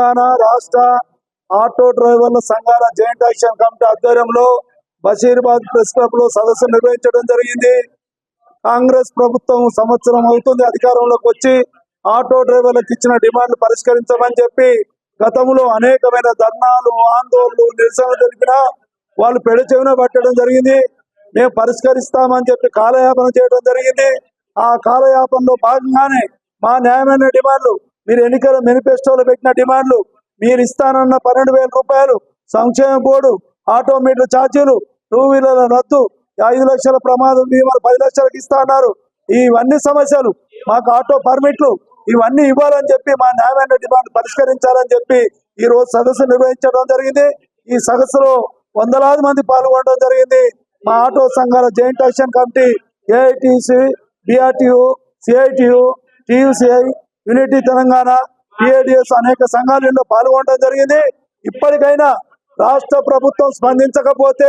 తెలంగాణ రాష్ట్ర ఆటో డ్రైవర్ల సంఘాల జాయింట్ యాక్షన్ కమిటీ ఆధ్వర్యంలో బషీర్బాద్ ప్రెస్ క్లబ్లో సదస్సు నిర్వహించడం జరిగింది. కాంగ్రెస్ ప్రభుత్వం సంవత్సరం అవుతుంది అధికారంలోకి వచ్చి ఆటో డ్రైవర్లకు ఇచ్చిన డిమాండ్లు పరిష్కరించమని చెప్పి గతంలో అనేకమైన ధర్నాలు ఆందోళనలు నిరసనలు తెలిపినా వాళ్ళు పెడచెవిన పట్టడం జరిగింది. మేము పరిష్కరిస్తామని చెప్పి కాలయాపన చేయడం జరిగింది. ఆ కాలయాపనలో భాగంగానే మా న్యాయమైన డిమాండ్లు మీరు ఎన్నికల మేనిఫెస్టోలో పెట్టిన డిమాండ్లు మీరు ఇస్తానన్న పన్నెండు వేల రూపాయలు సంక్షేమ బోర్డు ఆటోమీటర్ ఛార్జీలు టూ వీలర్ల రద్దు ఐదు లక్షల ప్రమాదం బీమాలు పది లక్షలకు ఇస్తా అన్నారు. ఇవన్నీ సమస్యలు. మాకు ఆటో పర్మిట్లు ఇవన్నీ ఇవ్వాలని చెప్పి మా న్యాయమైన డిమాండ్ పరిష్కరించాలని చెప్పి ఈ రోజు సదస్సు నిర్వహించడం జరిగింది. ఈ సదస్సులో వందలాది మంది పాల్గొనడం జరిగింది. మా ఆటో సంఘాల joint action committee AITC BRTU CITU TUCI unity Telangana TADS అనేక సంఘాలు ఇందులో పాల్గొనడం జరిగింది. ఇప్పటికైనా రాష్ట్ర ప్రభుత్వం స్పందించకపోతే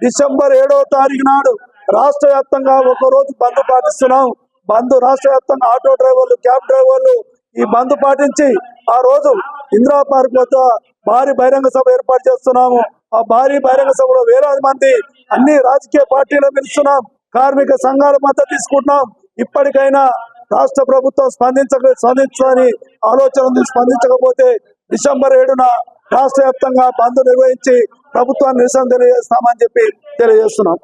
డిసెంబర్ ఏడవ తారీఖు నాడు రాష్ట్ర వ్యాప్తంగా ఒక రోజు బంద్ పాటిస్తున్నాం. బంద్ రాష్ట్ర వ్యాప్తంగా ఆటో డ్రైవర్లు క్యాబ్ డ్రైవర్లు ఈ బంద్ పాటించి ఆ రోజు ఇందిరా పార్క్ వద్ద భారీ బహిరంగ సభ ఏర్పాటు చేస్తున్నాము. ఆ భారీ బహిరంగ సభలో వేలాది మంది అన్ని రాజకీయ పార్టీలు పిలుస్తున్నాం. కార్మిక సంఘాల మద్దతు తీసుకుంటున్నాం. ఇప్పటికైనా రాష్ట్ర ప్రభుత్వం స్పందించక స్పందించని ఆలోచన ఉంది. స్పందించకపోతే డిసెంబర్ ఏడున రాష్ట్ర వ్యాప్తంగా బంద్ నిర్వహించి ప్రభుత్వాన్ని నిరసన తెలియజేస్తామని చెప్పి తెలియజేస్తున్నాం.